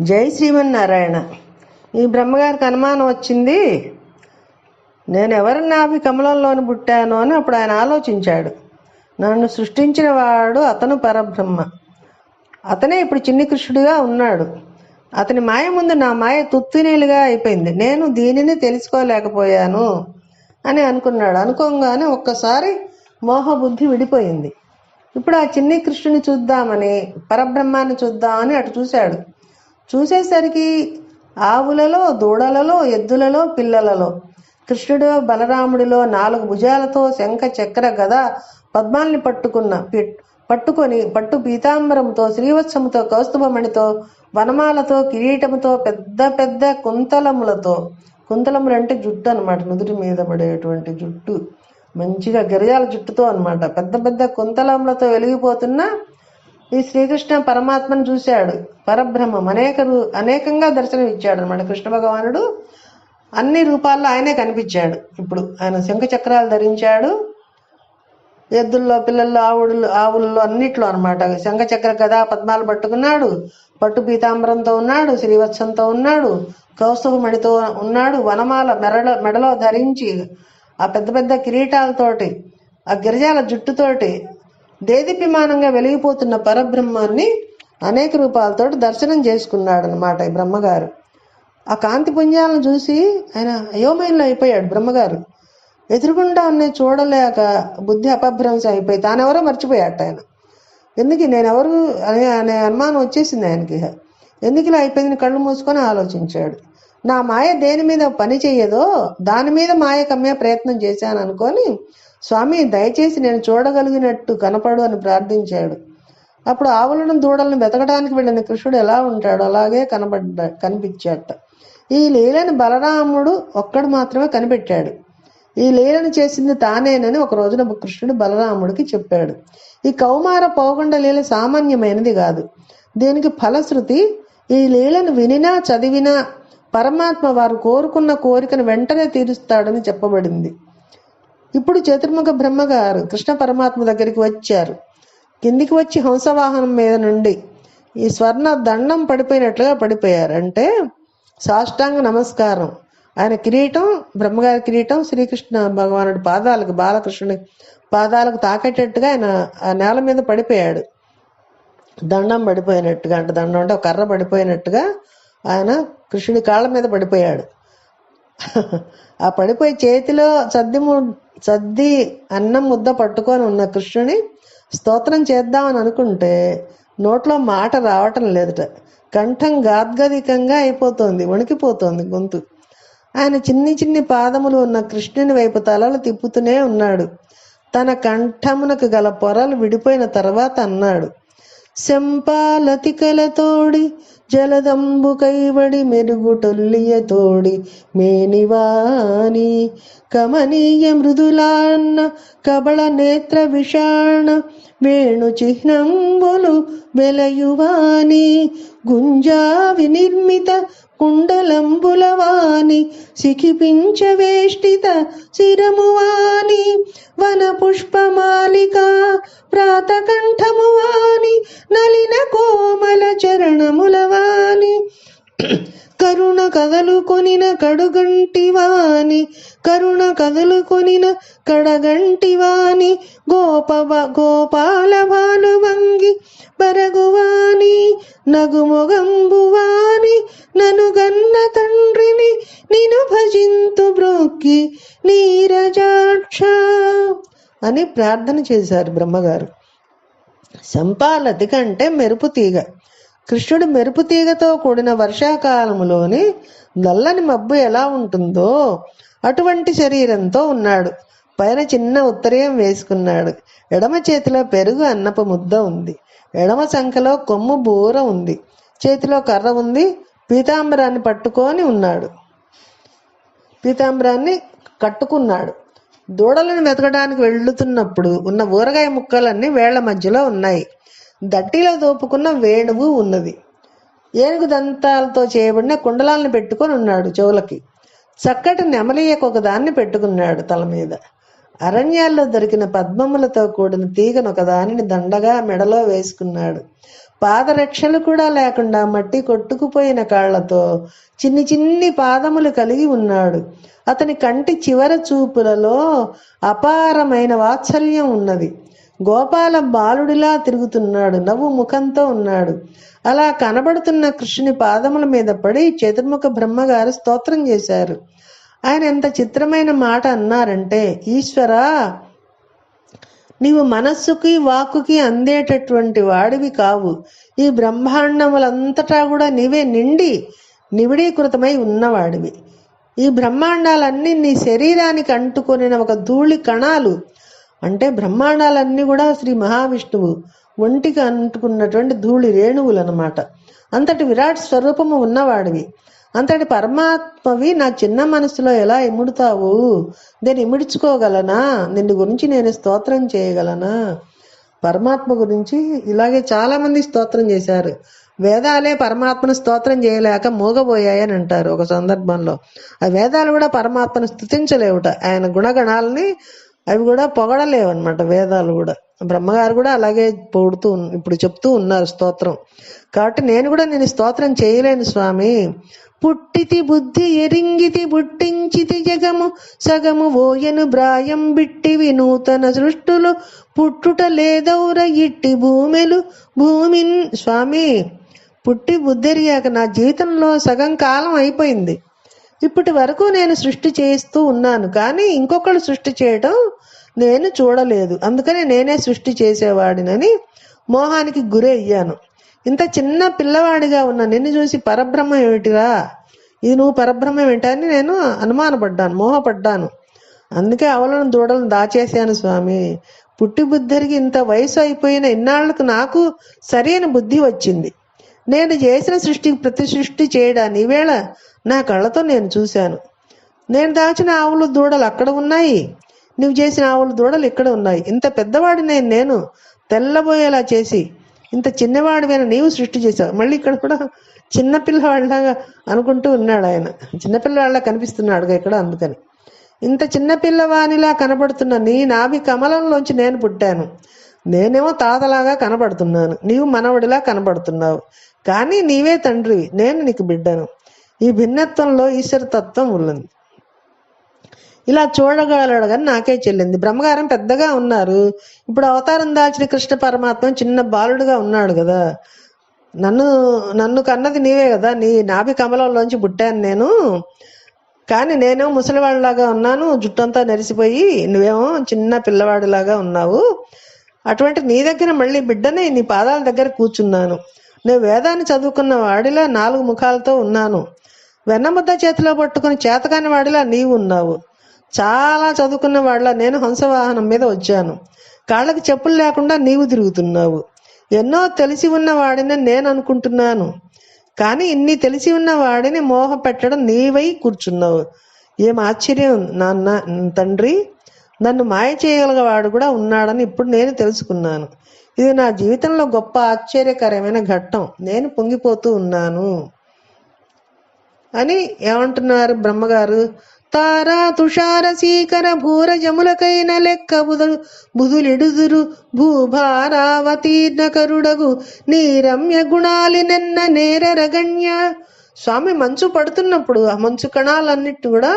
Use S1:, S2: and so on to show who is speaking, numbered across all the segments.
S1: జై శ్రీమన్నారాయణ. ఈ బ్రహ్మగారికి అనుమానం వచ్చింది నేను ఎవరిని ఆపి కమలంలోని పుట్టాను? అని అప్పుడు ఆయన ఆలోచించాడు. నన్ను సృష్టించిన వాడు అతను పరబ్రహ్మ. అతనే ఇప్పుడు చిన్ని కృష్ణుడిగా ఉన్నాడు. అతని మాయ ముందు నా మాయ తుత్తినీలుగా అయిపోయింది. నేను దీనిని తెలుసుకోలేకపోయాను. అని అనుకున్నాడు. అనుకోగానే ఒక్కసారి మోహబుద్ధి విడిపోయింది. ఇప్పుడు ఆ చిన్ని కృష్ణుని చూద్దామని పరబ్రహ్మాన్ని చూద్దామని అటు చూశాడు. చూసేసరికి ఆవులలో దూడలలో ఎద్దులలో పిల్లలలో. కృష్ణుడు బలరాముడిలో నాలుగు భుజాలతో శంఖ చక్ర గద పద్మాల్ని పట్టుకున్న పి- పట్టుకొని పట్టు పీతాంబరంతో శ్రీవత్సముతో కౌస్తుభమణితో వనమాలతో కిరీటముతో పెద్ద పెద్ద కుంతలములతో. కుంతలములు అంటే జుట్టు అనమాట నుదుటి మీద పడేటువంటి జుట్టు. మంచిగా గిరిజాల జుట్టుతో అనమాట పెద్ద పెద్ద కుంతలములతో వెలిగిపోతున్న ఈ శ్రీకృష్ణ పరమాత్మను చూశాడు. పరబ్రహ్మం. అనేక రూ- అనేకంగా దర్శనం ఇచ్చాడు అనమాట కృష్ణ భగవానుడు. అన్ని రూపాల్లో ఆయనే కనిపించాడు. ఇప్పుడు ఆయన శంఖ చక్రాలు ధరించాడు. ఎద్దుల్లో పిల్లల్లో ఆవుడులు ఆవుల్లో అన్నిట్లో అనమాట శంఖ చక్ర గదా పద్మాలు పట్టుకున్నాడు. పట్టు పీతాంబరంతో ఉన్నాడు శ్రీవత్సంతో ఉన్నాడు కౌస్తుభమణితో ఉన్నాడు. వనమాల మెరడ మెడలో ధరించి ఆ పెద్ద పెద్ద కిరీటాలతోటి ఆ గిరిజాల జుట్టుతోటి దేదీప్యమానంగా వెలిగిపోతున్న పరబ్రహ్మాన్ని అనేక రూపాలతోటి దర్శనం చేసుకున్నాడు అనమాట ఈ బ్రహ్మగారు. ఆ కాంతి పుంజాలను చూసి ఆయన అయోమయంలో అయిపోయాడు బ్రహ్మగారు. ఎదురుగుండా అన్నీ చూడలేక బుద్ధి అపభ్రంశం అయిపోయి తానెవరో మర్చిపోయాట ఆయన. ఎందుకు నేనెవరు అనే అనే అనుమానం వచ్చేసింది ఆయనకి ఎందుకు ఇలా అయిపోయింది కళ్ళు మూసుకొని ఆలోచించాడు. నా మాయ దేని మీద పని చేయదో దాని మీద మాయ కమ్మే ప్రయత్నం చేశాను అనుకొని స్వామి దయచేసి నేను చూడగలిగినట్టు కనపడు అని ప్రార్థించాడు. అప్పుడు ఆవులను దూడలను వెతకడానికి వెళ్ళిన కృష్ణుడు ఎలా ఉంటాడు అలాగే కనబడ్డా కనిపించాట ఈ లీలను బలరాముడు ఒక్కడు మాత్రమే కనిపెట్టాడు. ఈ లీలను చేసింది తానేనని ఒక రోజున కృష్ణుడు బలరాముడికి చెప్పాడు. ఈ కౌమార పౌగండ లీల సామాన్యమైనది కాదు. దీనికి ఫలశ్రుతి ఈ లీలను వినినా చదివినా పరమాత్మ వారు కోరుకున్న కోరికను వెంటనే తీరుస్తాడని చెప్పబడింది. ఇప్పుడు చతుర్ముఖ బ్రహ్మగారు కృష్ణ పరమాత్మ దగ్గరికి వచ్చారు. కిందికి వచ్చి హంసవాహనం మీద నుండి ఈ స్వర్ణ దండం పడిపోయినట్లుగా పడిపోయారు. అంటే సాష్టాంగ నమస్కారం. ఆయన కిరీటం బ్రహ్మగారి కిరీటం శ్రీకృష్ణ భగవానుడి పాదాలకు బాలకృష్ణుడి పాదాలకు తాకేటట్టుగా ఆయన ఆ నేల మీద పడిపోయాడు. దండం పడిపోయినట్టుగా అంటే దండం అంటే ఒక కర్ర పడిపోయినట్టుగా ఆయన కృష్ణుడి కాళ్ళ మీద పడిపోయాడు. ఆ పడిపోయి చేతిలో సద్యము సద్ది అన్నం ముద్ద పట్టుకొని ఉన్న కృష్ణుని స్తోత్రం చేద్దామని అనుకుంటే నోట్లో మాట రావటం లేదట. కంఠం గాద్గదికంగా అయిపోతోంది వణికిపోతోంది గొంతు. ఆయన చిన్ని చిన్ని పాదములు ఉన్న కృష్ణుని వైపు తలలు తిప్పుతూనే ఉన్నాడు. తన కంఠమునకు గల పొరలు విడిపోయిన తర్వాత అన్నాడు శంపాలతికలతోడి జలదంబు కైవడి మెరుగుటొల్లియ తోడి మేనివాని కమనీయ మృదులాన్న కబళ నేత్ర విషాణ వేణు చిహ్నంబులు వెలయువాని గుంజా వినిర్మిత కుండలంబులవాని సిఖిపించవేష్టిత శిరమువాని వన పుష్పమాలిక ప్రాతకంఠమువాని నలిన కోమల చరణములవాని కరుణ కదలు కొనిన కడుగంటివాని కరుణ కదలు కొనిన కడగంటివాని గోప గోపాల భానువంగి బరగువాని నగుమొగంబువాని నను గన్న తండ్రిని నేను భజింతు బ్రోక్కి నీరజాక్ష అని ప్రార్థన చేశారు బ్రహ్మగారు. సంపాలతి కంటే మెరుపు తీగ. కృష్ణుడు మెరుపు తీగతో కూడిన వర్షాకాలంలోని నల్లని మబ్బు ఎలా ఉంటుందో అటువంటి శరీరంతో ఉన్నాడు. పైన చిన్న ఉత్తరీయం వేసుకున్నాడు. ఎడమ చేతిలో పెరుగు అన్నపు ముద్ద ఉంది. ఎడమ సంఖలో కొమ్ము బూర ఉంది. చేతిలో కర్ర ఉంది. పీతాంబరాన్ని పట్టుకొని ఉన్నాడు. పీతాంబరాన్ని కట్టుకున్నాడు. దూడలను వెతకడానికి వెళ్ళుతున్నప్పుడు ఉన్న ఊరగాయ ముక్కలన్నీ వేళ్ళ మధ్యలో ఉన్నాయి. దట్టిలో దోపుకున్న వేణువు ఉన్నది. ఏనుగు దంతాలతో చేయబడిన కుండలాలను పెట్టుకొని ఉన్నాడు చెవులకి. చక్కటి నెమలియకు ఒక దాన్ని పెట్టుకున్నాడు తల మీద. అరణ్యాల్లో దొరికిన పద్మములతో కూడిన తీగను ఒక దానిని దండగా మెడలో వేసుకున్నాడు. పాదరక్షలు కూడా లేకుండా మట్టి కొట్టుకుపోయిన కాళ్ళతో చిన్ని చిన్ని పాదములు కలిగి ఉన్నాడు. అతని కంటి చివర చూపులలో అపారమైన వాత్సల్యం ఉన్నది. గోపాల బాలుడిలా తిరుగుతున్నాడు నవ్వు ముఖంతో ఉన్నాడు. అలా కనబడుతున్న కృష్ణుని పాదముల మీద పడి చతుర్ముఖ బ్రహ్మగారు స్తోత్రం చేశారు. ఆయన ఎంత చిత్రమైన మాట అన్నారంటే ఈశ్వరా నీవు మనస్సుకి వాక్కుకి అందేటటువంటి వాడివి కావు. ఈ బ్రహ్మాండములంతటా కూడా నీవే నిండి నివిడీకృతమై ఉన్నవాడివి. ఈ బ్రహ్మాండాలన్నీ నీ శరీరానికి అంటుకొనిన ఒక ధూళి కణాలు. అంటే బ్రహ్మాండాలన్నీ కూడా శ్రీ మహావిష్ణువు ఒంటికి అంటుకున్నటువంటి ధూళి రేణువులు అనమాట అంతటి విరాట్ స్వరూపము ఉన్నవాడివి. అంతటి పరమాత్మవి నా చిన్న మనసులో ఎలా ఇముడుతావు? నేను ఇమిడ్చుకోగలనా? నిన్ను గురించి నేను స్తోత్రం చేయగలనా? పరమాత్మ గురించి ఇలాగే చాలా మంది స్తోత్రం చేశారు. వేదాలే పరమాత్మను స్తోత్రం చేయలేక మూగబోయాయని అంటారు ఒక సందర్భంలో. ఆ వేదాలు కూడా పరమాత్మను స్థుతించలేవుట ఆయన గుణగణాలని అవి కూడా పొగడలేవు అనమాట వేదాలు కూడా. బ్రహ్మగారు కూడా అలాగే పొగుడుతూ ఇప్పుడు చెప్తూ ఉన్నారు స్తోత్రం. కాబట్టి నేను కూడా నేను స్తోత్రం చేయలేను స్వామి. పుట్టితి బుద్ధి ఎరింగితి బుట్టించితి జగము సగము ఓయను బ్రాయం బిట్టి వినూతన సృష్టులు పుట్టుట లేదౌర ఇట్టి భూమెలు భూమిన్ స్వామి పుట్టి బుద్ధిరిగాక నా జీవితంలో సగం కాలం అయిపోయింది. ఇప్పటి వరకు నేను సృష్టి చేస్తూ ఉన్నాను కానీ ఇంకొకళ్ళు సృష్టి చేయడం నేను చూడలేదు. అందుకనే నేనే సృష్టి చేసేవాడినని మోహానికి గురి అయ్యాను ఇంత చిన్న పిల్లవాడిగా ఉన్న నిన్ను చూసి పరబ్రహ్మ ఏమిటిరా? ఇది నువ్వు పరబ్రహ్మ అని నేను అనుమానపడ్డాను మోహపడ్డాను. అందుకే అవలను దూడలను దాచేశాను స్వామి. పుట్టి బుద్ధరికి ఇంత వయసు అయిపోయిన ఇన్నాళ్ళకు నాకు సరైన బుద్ధి వచ్చింది. నేను చేసిన సృష్టికి ప్రతి సృష్టి చేయడాన్ని ఈవేళ నా కళ్ళతో నేను చూశాను. నేను దాచిన ఆవులు దూడలు అక్కడ ఉన్నాయి. నువ్వు చేసిన ఆవులు దూడలు ఇక్కడ ఉన్నాయి. ఇంత పెద్దవాడిని నేను తెల్లబోయేలా చేసి ఇంత చిన్నవాడివైన నీవు సృష్టి చేశావు మళ్ళీ ఇక్కడ కూడా చిన్నపిల్లవాళ్ళగా అనుకుంటూ ఉన్నాడు ఆయన. చిన్నపిల్లవాళ్ళ కనిపిస్తున్నాడుగా ఇక్కడ అందుకని. ఇంత చిన్నపిల్లవానిలా కనబడుతున్న నీ నాభి కమలంలోంచి నేను పుట్టాను. నేనేమో తాతలాగా కనబడుతున్నాను. నీవు మనవడిలా కనబడుతున్నావు. కానీ నీవే తండ్రివి. నేను నీకు బిడ్డను. ఈ భిన్నత్వంలో ఈశ్వరతత్వం ఉన్నది. ఇలా చూడగలడు కానీ నాకే చెల్లింది. బ్రహ్మగారం పెద్దగా ఉన్నారు. ఇప్పుడు అవతారం దాల్చిన కృష్ణ పరమాత్మ చిన్న బాలుడుగా ఉన్నాడు కదా. నన్ను నన్ను కన్నది నీవే కదా. నీ నాభి కమలంలోంచి పుట్టాను నేను. కానీ నేనేమో ముసలివాడిలాగా ఉన్నాను. జుట్టంతా నెరిసిపోయి నువ్వేమో చిన్న పిల్లవాడిలాగా ఉన్నావు. అటువంటి నీ దగ్గర మళ్ళీ బిడ్డనే నీ పాదాల దగ్గర కూర్చున్నాను. నేను వేదాన్ని చదువుకున్న వాడిలా నాలుగు ముఖాలతో ఉన్నాను. వెన్నముద్ద చేతిలో పట్టుకుని చేతకాని వాడిలా నీవు ఉన్నావు. చాలా చదువుకున్న వాళ్ళ నేను హంసవాహనం మీద వచ్చాను. కాళ్ళకి చెప్పులు లేకుండా నీవు తిరుగుతున్నావు. ఎన్నో తెలిసి ఉన్న వాడిని నేను అనుకుంటున్నాను. కానీ ఇన్ని తెలిసి ఉన్న వాడిని మోహ పెట్టడం నీవై కూర్చున్నావు. ఏం ఆశ్చర్యం నాన్న తండ్రి? నన్ను మాయ చేయగలవాడు కూడా ఉన్నాడని ఇప్పుడు నేను తెలుసుకున్నాను. ఇది నా జీవితంలో గొప్ప ఆశ్చర్యకరమైన ఘట్టం. నేను పొంగిపోతూ ఉన్నాను. అని ఏమంటున్నారు బ్రహ్మగారు? తారా తుషార సీకర భూర జములకైన లెక్క బుధు బుధులిడుదురు భూభారావతీర్ణ కరుడగు నీరమ్య గుణాలి నెన్న నేరరగణ్య స్వామి మంచు పడుతున్నప్పుడు ఆ మంచు కణాలన్నిటి కూడా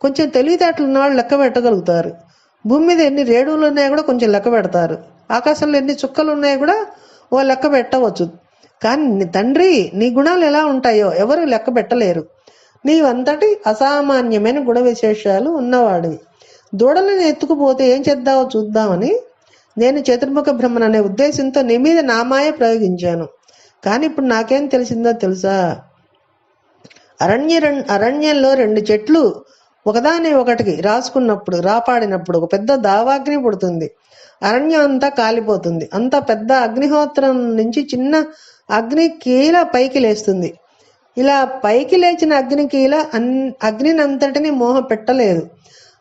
S1: కొంచెం తెలివితేటలు ఉన్న వాళ్ళు లెక్క పెట్టగలుగుతారు. భూమి మీద ఎన్ని రేణువులు ఉన్నాయో కూడా కొంచెం లెక్క పెడతారు. ఆకాశంలో ఎన్ని చుక్కలు ఉన్నాయో కూడా ఓ లెక్క పెట్టవచ్చు. కానీ నీ తండ్రి నీ గుణాలు ఎలా ఉంటాయో ఎవరు లెక్క పెట్టలేరు. నీవంతటి అసామాన్యమైన గుణ విశేషాలు ఉన్నవాడివి. దూడలను ఎత్తుకుపోతే ఏం చేద్దామో చూద్దామని నేను చతుర్ముఖ బ్రహ్మన్ అనే ఉద్దేశంతో నీ మీద నామాయ ప్రయోగించాను. కానీ ఇప్పుడు నాకేం తెలిసిందో తెలుసా? అరణ్య అరణ్యంలో రెండు చెట్లు ఒకదాని ఒకటికి రాసుకున్నప్పుడు రాపాడినప్పుడు ఒక పెద్ద దావాగ్ని పుడుతుంది. అరణ్యం అంతా కాలిపోతుంది. అంత పెద్ద అగ్నిహోత్రం నుంచి చిన్న అగ్ని కీల పైకి లేస్తుంది. ఇలా పైకి లేచిన అగ్ని కీల అన్ అగ్నిని అంతటిని మోహ పెట్టలేదు.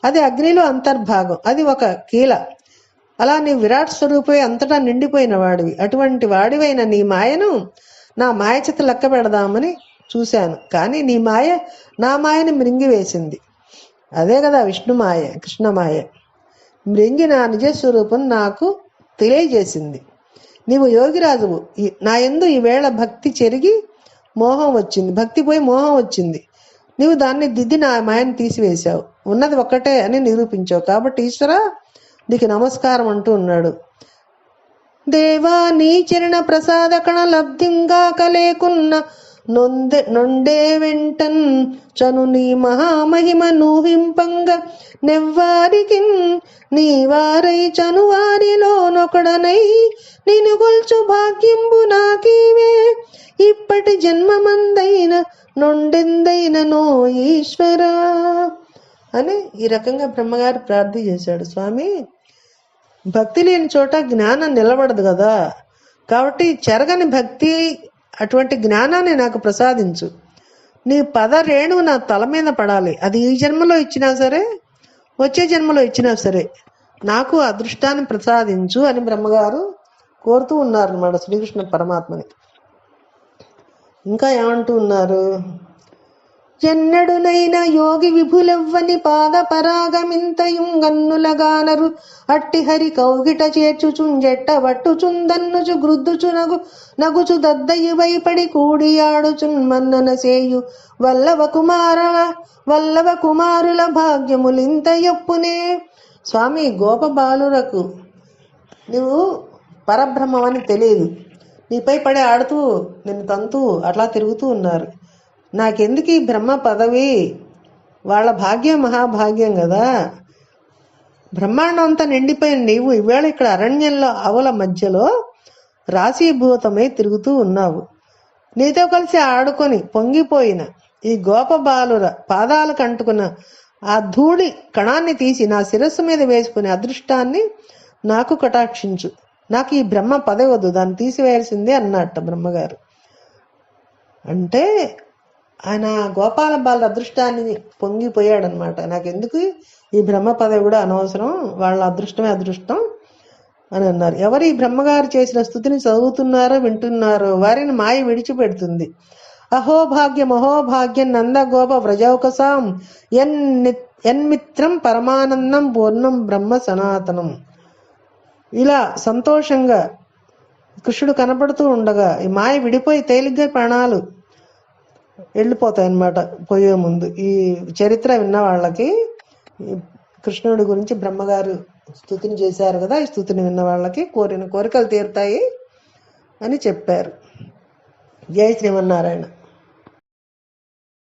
S1: అది అగ్నిలో అంతర్భాగం. అది ఒక కీల. అలా నీ విరాట్ స్వరూపే అంతటా నిండిపోయిన వాడివి. అటువంటి వాడివైన నీ మాయను నా మాయ చేత లెక్క పెడదామని చూశాను. కానీ నీ మాయ నా మాయని మృంగివేసింది. అదే కదా విష్ణు మాయ కృష్ణ మాయ. మృంగి నా నిజస్వరూపం నాకు తెలియజేసింది. నీవు యోగిరాజువు. నా ఎందు ఈవేళ భక్తి చెరిగి మోహం వచ్చింది. భక్తి పోయి మోహం వచ్చింది. నీవు దాన్ని దిద్ది నా మాయను తీసివేశావు. ఉన్నది ఒక్కటే అని నిరూపించావు. కాబట్టి ఈశ్వర నీకు నమస్కారం అంటూ ఉన్నాడు. దేవా నీ చరణ ప్రసాద కణ లబ్ధింగా కలేకున్న నొందె నొండే వెంటన్ చను నీ మహామహిమ నూహింపంగ నెవ్వారికి నీ వారై చను వారిలో నొకడనై నిను గొల్చు భాగ్యంబు నాకీవే. ఇప్పటి జన్మమందైన నొండెందైన నో ఈశ్వరా అని ఈ రకంగా బ్రహ్మగారు ప్రార్థన చేశాడు. స్వామి భక్తి లేని చోట జ్ఞానం నిలబడదు కదా. కాబట్టి చెరగని భక్తి అటువంటి జ్ఞానాన్ని నాకు ప్రసాదించు. నీ పద రేణువు నా తల మీద పడాలి. అది ఈ జన్మలో ఇచ్చినా సరే వచ్చే జన్మలో ఇచ్చినా సరే నాకు అదృష్టాన్ని ప్రసాదించు అని బ్రహ్మగారు కోరుతూ ఉన్నారు అన్నమాట శ్రీకృష్ణ పరమాత్మని. ఇంకా ఏమంటూ ఉన్నారు? ఎన్నడునైన యోగి విభులెవ్వని పాద పరాగమింతయుంగన్నులగానరు అట్టి హరి కౌగిట చేర్చుచుంజెట్ట వట్టుచుందన్నుచు గ్రుద్దుచు నగు నగుచు దద్దయ్య వైపడి కూడియాడుచున్ మన్నన సేయు. వల్లవ కుమార వల్లవ కుమారుల భాగ్యములింత ఎప్పునే స్వామి గోప బాలురకు నువ్వు పరబ్రహ్మమని తెలియదు నీపై పడి ఆడుతూ నిన్ను తంతూ అట్లా తిరుగుతూ ఉన్నారు. నాకెందుకు ఈ బ్రహ్మ పదవి? వాళ్ళ భాగ్యం మహాభాగ్యం కదా బ్రహ్మాండం అంతా నిండిపోయిన నీవు ఈవేళ ఇక్కడ అరణ్యంలో అవల మధ్యలో రాశీభూతమై తిరుగుతూ ఉన్నావు. నీతో కలిసి ఆడుకొని పొంగిపోయిన ఈ గోప బాలుర పాదాలు కంటుకున్న ఆ ధూళి కణాన్ని తీసి నా శిరస్సు మీద వేసుకునే అదృష్టాన్ని నాకు కటాక్షించు. నాకు ఈ బ్రహ్మ పదవి వద్దు దాన్ని తీసివేయాల్సిందే అన్నట్ట బ్రహ్మగారు. అంటే ఆయన గోపాల బాల అదృష్టాన్ని పొంగిపోయాడనమాట. నాకెందుకు? ఈ బ్రహ్మ పదవి కూడా అనవసరం. వాళ్ళ అదృష్టమే అదృష్టం అని అన్నారు. ఎవరు ఈ బ్రహ్మగారు చేసిన స్థుతిని చదువుతున్నారో వింటున్నారో వారిని మాయ విడిచిపెడుతుంది. అహోభాగ్యం అహోభాగ్యం నందగోప వ్రజౌకసాం ఎన్ ఎన్మిత్రం పరమానందం పూర్ణం బ్రహ్మ సనాతనం. ఇలా సంతోషంగా కృష్ణుడు కనపడుతూ ఉండగా ఈ మాయ విడిపోయి తేలిగ్గా ప్రాణాలు వెళ్ళిపోతాయి అన్నమాట పోయే ముందు. ఈ చరిత్ర విన్న వాళ్ళకి కృష్ణుడి గురించి బ్రహ్మగారు స్థుతిని చేశారు కదా ఈ స్థుతిని విన్న వాళ్ళకి కోరిన కోరికలు తీరుతాయి అని చెప్పారు. జై శ్రీమన్నారాయణ.